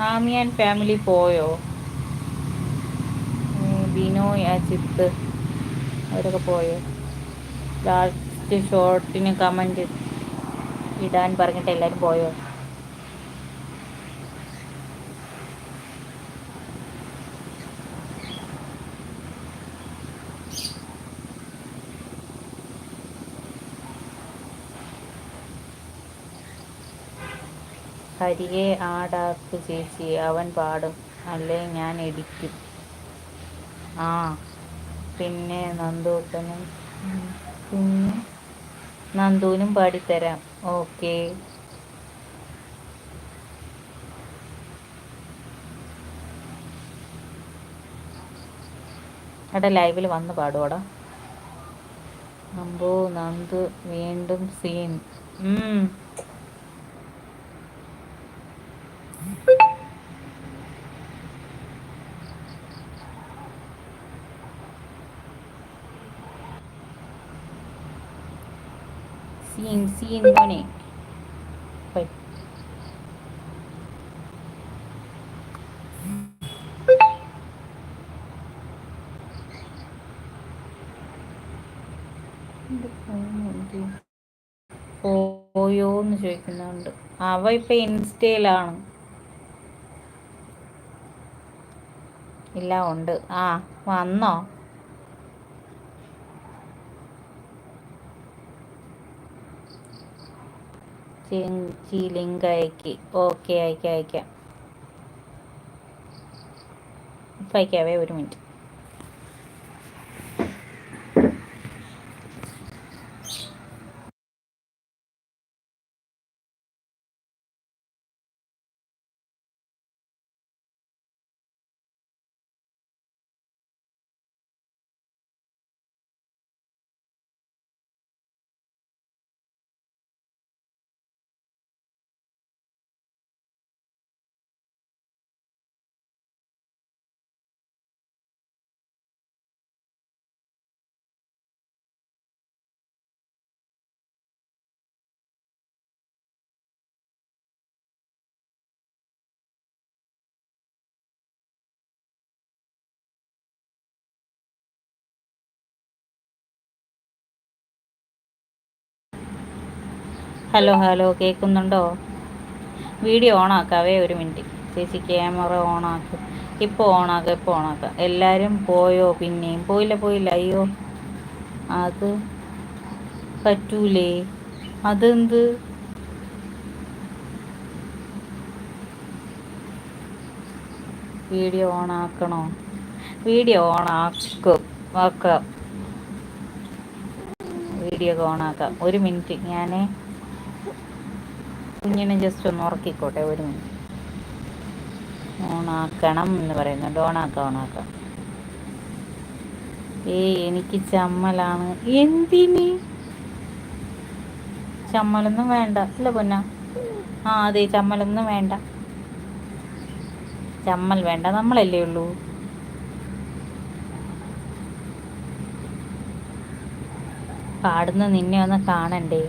ആമിയാൻ family പോയോ? ബിനോയ് അജിത്ത് അവരൊക്കെ പോയോ? ലാസ്റ്റ് ഷോർട്ടിന് കമന്റ് ഇടാൻ പറഞ്ഞിട്ട് എല്ലാവരും പോയോ? ഹരിയെ ആടാക്ക് ചേച്ചി അവൻ പാടും. അല്ലേ ഞാൻ ഇടിക്കും. ആ പിന്നെ നന്ദൂട്ടനും പിന്നെ? നന്ദുവിനും പാടിത്തരാം. ഓക്കെ. അവിടെ ലൈവിൽ വന്ന് പാടുവാടാ. അമ്പോ നന്ദു വീണ്ടും സീൻ. സീൻ സീൻ പോയോ എന്ന് ചോദിക്കുന്നുണ്ട് അവ ഇപ്പൊ ഇൻസ്റ്റയിലാണ് ഇല്ല ഉണ്ട്. ആ വന്നോ? ചിഞ്ചി ലിങ്ക് അയക്കി ഓക്കെ അയക്കാം അയക്കാം. ഇപ്പം അയക്കാവേ ഒരു മിനിറ്റ്. ഹലോ ഹലോ കേൾക്കുന്നുണ്ടോ വീഡിയോ ഓണാക്കാവേ ഒരു മിനിറ്റ്. ചേച്ചി ക്യാമറ ഓണാക്ക്. ഇപ്പോൾ ഓണാക്കാം ഇപ്പോൾ ഓണാക്കാം. എല്ലാവരും പോയോ? പിന്നെയും പോയില്ല പോയില്ല. അയ്യോ അത് പറ്റൂലേ. അതെന്ത്? വീഡിയോ ഓണാക്കണോ? വീഡിയോ ഓണാക്കും. ആക്കാം വീഡിയോ ഓണാക്കാം. ഒരു മിനിറ്റ്. ഞാൻ കുഞ്ഞിനെ ജസ്റ്റ് ഒന്ന് ഉറക്കിക്കോട്ടെ ഒരു മിനിറ്റ്. ഓണാക്കണം എന്ന് പറയുന്നുണ്ട്. ഓണാക്കാം ഓണാക്കാം. ഏ എനിക്ക് ചമ്മലാണ്. എന്തിന്? ചമ്മലൊന്നും വേണ്ട. അല്ല പൊന്ന. ആ അതെ ചമ്മലൊന്നും വേണ്ട. ചമ്മൽ വേണ്ട നമ്മളല്ലേ ഉള്ളൂ. പാടുന്ന നിന്നെ ഒന്ന് കാണണ്ടേ?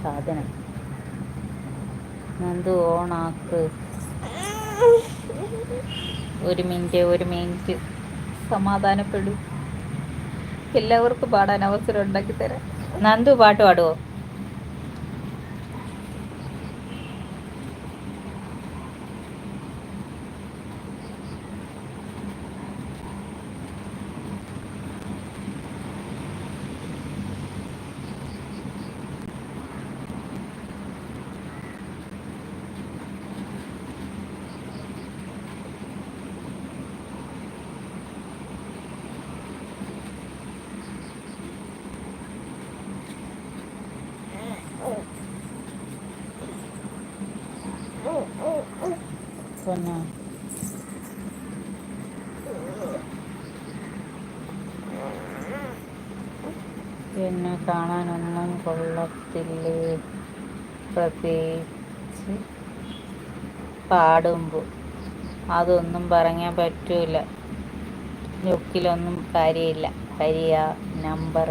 സാധനം. നന്ദു ഓണാക്ക് ഒരു മിനിറ്റ് ഒരു മിനിറ്റ് സമാധാനപ്പെടും. എല്ലാവർക്കും പാടാൻ അവസരം ഉണ്ടാക്കി തരാം നന്ദു പാട്ട് പാടുവോ? പിന്നെ പിന്നെ കാണാനൊന്നും കൊള്ളത്തില്ലേ? പ്രത്യേകിച്ച് പാടുമ്പോൾ അതൊന്നും പറയാൻ പറ്റൂല. ലുക്കിലൊന്നും കാര്യമില്ല. കരിയ നമ്പർ